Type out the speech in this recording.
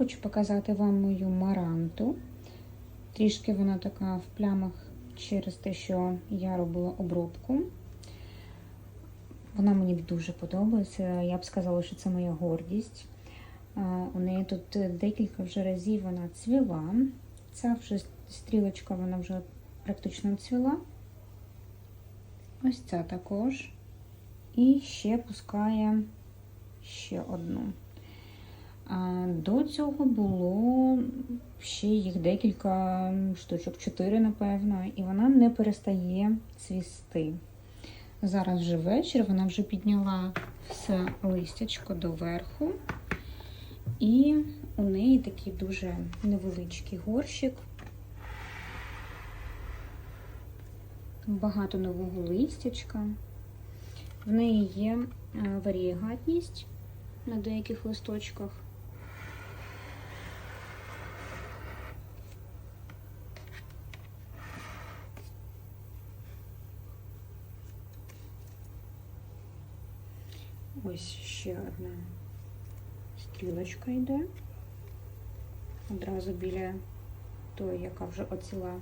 Хочу показати вам мою маранту. Трішки вона така в плямах через те, що я робила обробку. Вона мені дуже подобається. Я б сказала, що це моя гордість. У неї тут декілька вже разів вона цвіла. Ця вже стрілочка вона вже практично цвіла. Ось ця також. І ще пускає ще одну. До цього було ще їх декілька штучок, чотири, напевно, і вона не перестає цвісти. Зараз вже вечір, вона вже підняла все листячко доверху, і у неї такий дуже невеличкий горщик. Багато нового листячка. В неї є варієгатність на деяких листочках. Ось ще одна стрілочка йде. Одразу біля тої, яка вже оціла